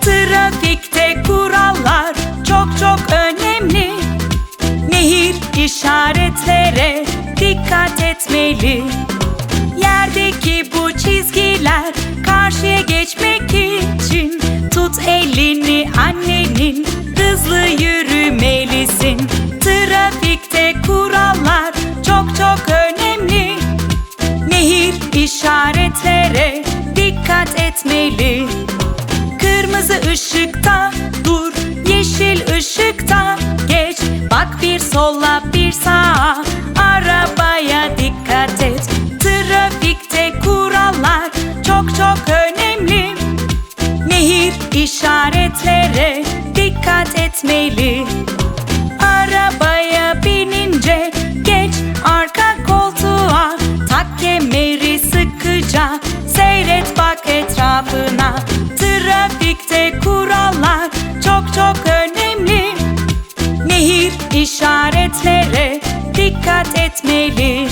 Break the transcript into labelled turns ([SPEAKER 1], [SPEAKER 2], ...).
[SPEAKER 1] Trafikte kurallar çok çok önemli. Nehir işaretlere dikkat etmeli. Yerdeki bu çizgiler karşıya geçmek için tut elini annenin hızlı yürü. İşaretlere dikkat etmeli. Kırmızı ışıkta dur, yeşil ışıkta geç. Bak bir sola bir sağa, arabaya dikkat et. Trafikte kurallar çok çok önemli. Nehir işaretlere dikkat etmeli sıkıca seyret bak etrafına. Trafikte kurallar çok çok önemli. Nehir işaretlere dikkat etmeli